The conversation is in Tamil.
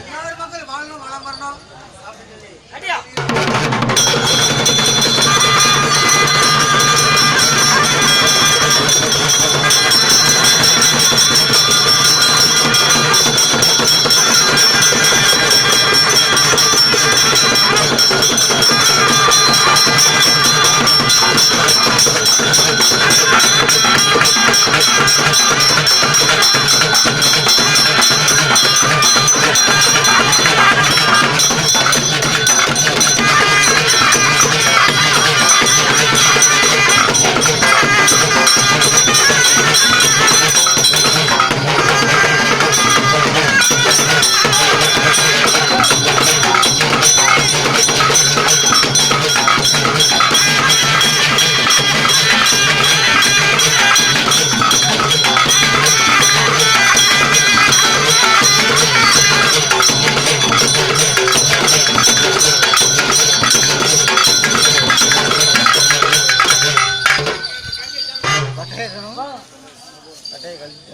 எல்லாரும் மக்கள் வாழணும் வளம் வரணும் அப்படின்னு சொல்லி. கட்டையை கழிச்சு